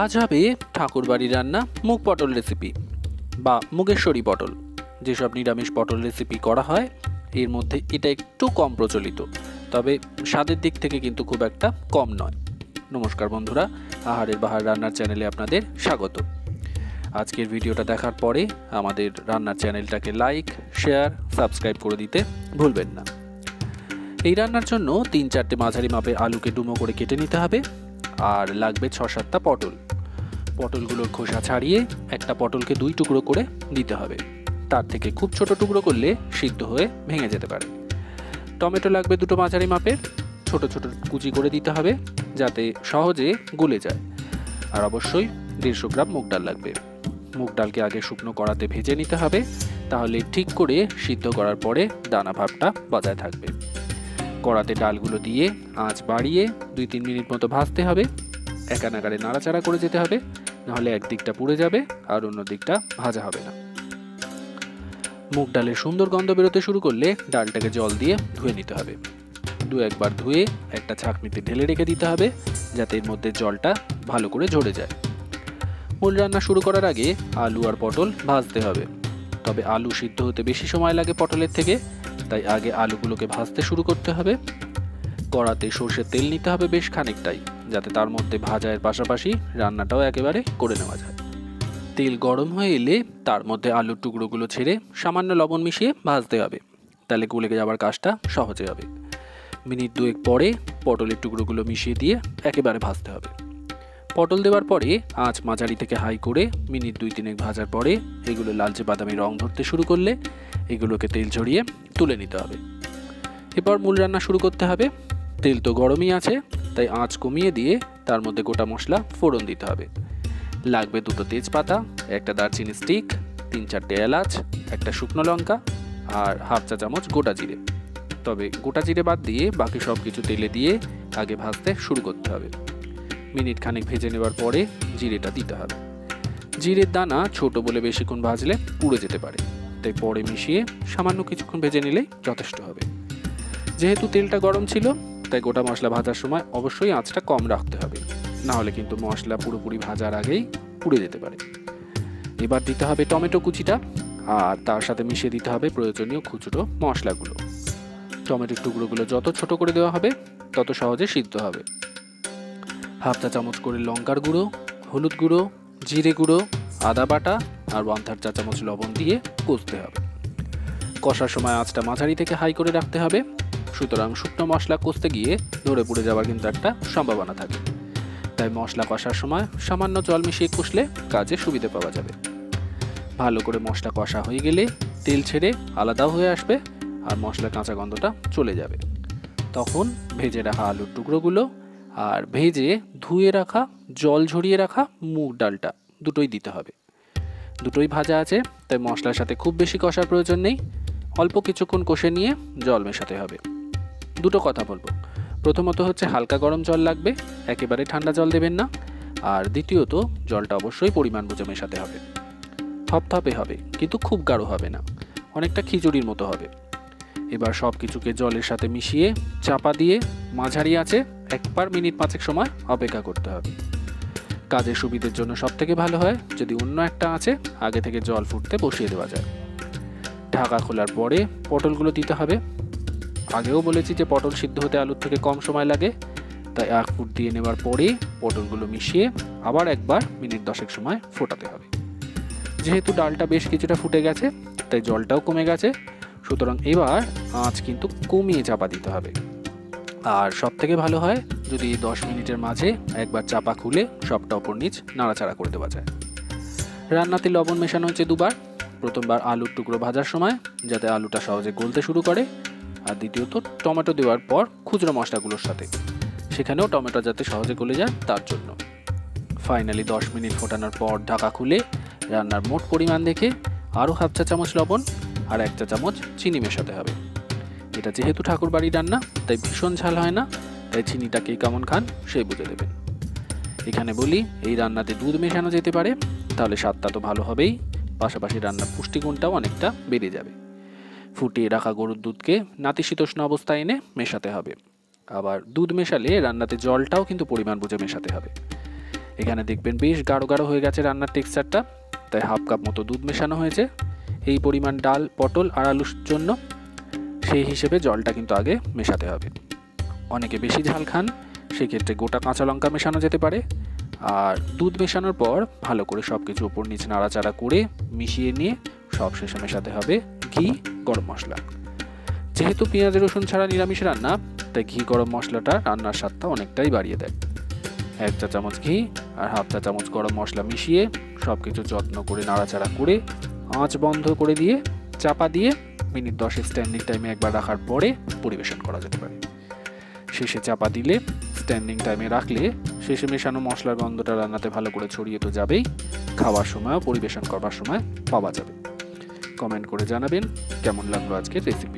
আজ হবে ঠাকুরবাড়ি রান্না মুগ পটল রেসিপি বা মুগেশ্বরী পটল। যেসব নিরামিষ পটল রেসিপি করা হয়, এর মধ্যে এটা একটু কম প্রচলিত, তবে স্বাদের দিক থেকে কিন্তু খুব একটা কম নয়। নমস্কার বন্ধুরা, আহারের বাহার রান্নার চ্যানেলে আপনাদের স্বাগত। আজকের ভিডিওটা দেখার পরে আমাদের রান্নার চ্যানেলটাকে লাইক, শেয়ার, সাবস্ক্রাইব করে দিতে ভুলবেন না। এই রান্নার জন্য তিন চারটে মাঝারি মাপের আলুকে ডুমো করে কেটে নিতে হবে। আর লাগবে ছ সাতটা পটল। পটলগুলোর খোসা ছাড়িয়ে একটা পটলকে দুই টুকরো করে দিতে হবে। তার থেকে খুব ছোট টুকরো করলে সিদ্ধ হয়ে ভেঙে যেতে পারে। টমেটো লাগবে দুটো মাঝারি মাপের। ছোট ছোট কুচি করে দিতে হবে যাতে সহজে গলে যায়। আর অবশ্যই দেড়শো গ্রাম মুগ ডাল লাগবে। মুগ ডালকে আগে শুকনো কড়াতে ভেজে নিতে হবে। তাহলে ঠিক করে সিদ্ধ করার পরে দানা ভাবটা বজায় থাকবে। কড়াতে ডালগুলো দিয়ে আঁচ বাড়িয়ে দুই তিন মিনিট মতো ভাজতে হবে। একা নাগারে নাড়াচাড়া করে যেতে হবে, নাহলে একদিকটা পুড়ে যাবে আর অন্য দিকটা ভাজা হবে না। মুগ ডালের সুন্দর গন্ধ বেরোতে শুরু করলে ডালটাকে জল দিয়ে ধুয়ে নিতে হবে। দু একবার ধুয়ে একটা ছাঁকনিতে ঢেলে রেখে দিতে হবে, যাতে এর মধ্যে জলটা ভালো করে ঝরে যায়। মূল রান্না শুরু করার আগে আলু আর পটল ভাজতে হবে। তবে আলু সিদ্ধ হতে বেশি সময় লাগে পটলের থেকে তাই আগে আলুগুলোকে ভাজতে শুরু করতে হবে। কড়াতে সর্ষের তেল নিতে হবে বেশ খানিকটাই, যাতে তার মধ্যে ভাজায়ের পাশাপাশি রান্নাটাও একেবারে করে নেওয়া যায়। তেল গরম হয়ে এলে তার মধ্যে আলুর টুকরোগুলো ছেড়ে সামান্য লবণ মিশিয়ে ভাজতে হবে। তাহলে গুলে যাওয়ার কাজটা সহজে হবে। মিনিট দুয়েক পরে পটলের টুকরোগুলো মিশিয়ে দিয়ে একেবারে ভাজতে হবে। পটল দেওয়ার পরে আঁচ মাঝারি থেকে হাই করে মিনিট দুই তিনেক ভাজার পরে এগুলো লালচে বাদামি রং ধরতে শুরু করলে এগুলোকে তেল ঝরিয়ে তুলে নিতে হবে। এরপর মূল রান্না শুরু করতে হবে। তেল তো গরমই আছে, তাই আঁচ কমিয়ে দিয়ে তার মধ্যে গোটা মশলা ফোড়ন দিতে হবে। লাগবে দুটো তেজপাতা, একটা দারচিনি স্টিক, তিন চারটে এলাচ, একটা শুকনো লঙ্কা আর হাফ চা চামচ গোটা জিরে। তবে গোটা জিরে বাদ দিয়ে বাকি সব কিছু তেলে দিয়ে আগে ভাজতে শুরু করতে হবে। মিনিট খানেক ভেজে নেবার পরে জিরেটা দিতে হবে। জিরের দানা ছোট বলে বেশিক্ষণ ভাজলে পুড়ে যেতে পারে। তাই পরে মিশিয়ে সামান্য কিছুক্ষণ ভেজে নিলেই যথেষ্ট হবে। যেহেতু তেলটা গরম ছিল, তাই গোটা মশলা ভাজার সময় অবশ্যই আঁচটা কম রাখতে হবে। না হলে কিন্তু মশলা পুরোপুরি ভাজার আগেই পুড়ে যেতে পারে। এবার দিতে হবে টমেটো কুচিটা, আর তার সাথে মিশিয়ে দিতে হবে প্রয়োজনীয় খুচরো মশলাগুলো। টমেটোর টুকরোগুলো যত ছোট করে দেওয়া হবে, তত সহজে সিদ্ধ হবে। হাফ চা চামচ করে লঙ্কার গুঁড়ো, হলুদ গুঁড়ো, জিরে গুঁড়ো, আদা বাটা আর ওয়ান থার্ড চা চামচ লবণ দিয়ে কষতে হবে। কষার সময় আঁচটা মাঝারি থেকে হাই করে রাখতে হবে। সুতরাং শুকনো মশলা কষতে গিয়ে ধরে পড়ে যাওয়ার কিন্তু একটা সম্ভাবনা থাকে। তাই মশলা কষার সময় সামান্য জল মিশিয়ে কষলে কাজে সুবিধে পাওয়া যাবে। ভালো করে মশলা কষা হয়ে গেলে তেল ছেড়ে আলাদাও হয়ে আসবে আর মশলার কাঁচা গন্ধটা চলে যাবে। তখন ভেজে রাখা আলুর টুকরোগুলো আর ভেজে ধুয়ে রাখা, জল ঝরিয়ে রাখা মুগ ডালটা দুটোই দিতে হবে। দুটোই ভাজা আছে, তাই মশলার সাথে খুব বেশি কষার প্রয়োজন নেই। অল্প কিছুক্ষণ কষে নিয়ে জল মেশাতে হবে। দুটো কথা বলব। প্রথমত হচ্ছে হালকা গরম জল লাগবে, একেবারে ঠান্ডা জল দেবেন না। আর দ্বিতীয়ত, জলটা অবশ্যই পরিমাণ বুঝে মেশাতে হবে। থপথপে হবে, কিন্তু খুব গাঢ় হবে না। অনেকটা খিচুড়ির মতো হবে। এবার সব কিছুকে জলের সাথে মিশিয়ে, চাপা দিয়ে মাঝারি আছে একবার মিনিট পাঁচেক সময় অপেক্ষা করতে হবে। কাজের সুবিধের জন্য সব থেকে ভালো হয় যদি অন্য একটা আছে, আগে থেকে জল ফুটতে বসিয়ে দেওয়া যায়। ঢাকা খোলার পরে পটলগুলো দিতে হবে। আগেও বলেছি যে পটল সিদ্ধ হতে আলুর থেকে কম সময় লাগে। তাই এক ফুট দিয়ে নেওয়ার পরে পটলগুলো মিশিয়ে আবার একবার মিনিট দশেক সময় ফোটাতে হবে। যেহেতু ডালটা বেশ কিছুটা ফুটে গেছে, তাই জলটাও কমে গেছে। সুতরাং এবার আঁচ কিন্তু কমিয়ে চাপা দিতে হবে। আর সব থেকে ভালো হয় যদি দশ মিনিটের মাঝে একবার চাপা খুলে সবটা ওপর নিচ নাড়াচাড়া করে দেওয়া যায়। রান্নাতে লবণ মেশানো হচ্ছে দুবার। প্রথমবার আলুর টুকরো ভাজার সময় যাতে আলুটা সহজে গলতে শুরু করে। আর দ্বিতীয়ত টমেটো দেওয়ার পর খুচরো মশলাগুলোর সাথে। সেখানেও টমেটো যাতে সহজে গলে যায় তার জন্য। ফাইনালি দশ মিনিট ফোটানোর পর ঢাকা খুলে রান্নার মোট পরিমাণ দেখে আরও হাফ চা চামচ লবণ আর এক চা চামচ চিনি মেশাতে হবে। এটা যেহেতু ঠাকুর বাড়ির রান্না তাই ভীষণ ঝাল হয় না, তাই চিনিটা কে কেমন খান সেই বুঝে দেবেন। এখানে বলি, এই রান্নাতে দুধ মেশানো যেতে পারে, তাহলে স্বাদটা তো ভালো হবেই, পাশাপাশি রান্নার পুষ্টিগুণটাও অনেকটা বেড়ে যাবে। ফুটিয়ে রাখা গরুর দুধকে নাতিশীতোষ্ণ অবস্থায় এনে মেশাতে হবে। আবার দুধ মেশালে রান্নাতে জলটাও কিন্তু পরিমাণ বুঝে মেশাতে হবে। এখানে দেখবেন বেশ গাঢ় গাঢ় হয়ে গেছে রান্নার টেক্সচারটা, তাই হাফ কাপ মতো দুধ মেশানো হয়েছে। এই পরিমাণ ডাল, পটল আর আলুর জন্য সেই হিসেবে জলটা কিন্তু আগে মেশাতে হবে। অনেকে বেশি ঝাল খান, সেক্ষেত্রে গোটা কাঁচা লঙ্কা মেশানো যেতে পারে। আর দুধ মেশানোর পর ভালো করে সব কিছু ওপর নিচে নাড়াচাড়া করে মিশিয়ে নিয়ে সব শেষে মেশাতে হবে ঘি, গরম মশলা। যেহেতু পেঁয়াজ, রসুন ছাড়া নিরামিষ রান্না, তাই ঘি, গরম মশলাটা রান্নার স্বাদটা অনেকটাই বাড়িয়ে দেয়। এক চা চামচ ঘি আর হাফ চা চামচ গরম মশলা মিশিয়ে সব কিছু যত্ন করে নাড়াচাড়া করে আঁচ বন্ধ করে দিয়ে চাপা দিয়ে মিনিট দশে স্ট্যান্ডিং টাইমে একবার রাখার পরে পরিবেশন করা যেতে পারে। শেষে চাপা দিলে স্ট্যান্ডিং টাইমে রাখলে শেষে মেশানো মশলার গন্ধটা রান্নাতে ভালো করে ছড়িয়ে তো যাবেই। খাওয়ার সময় পরিবেশন করবার সময় পাওয়া যাবে। কমেন্ট করে জানাবেন কেমন লাগল আজকের রেসিপি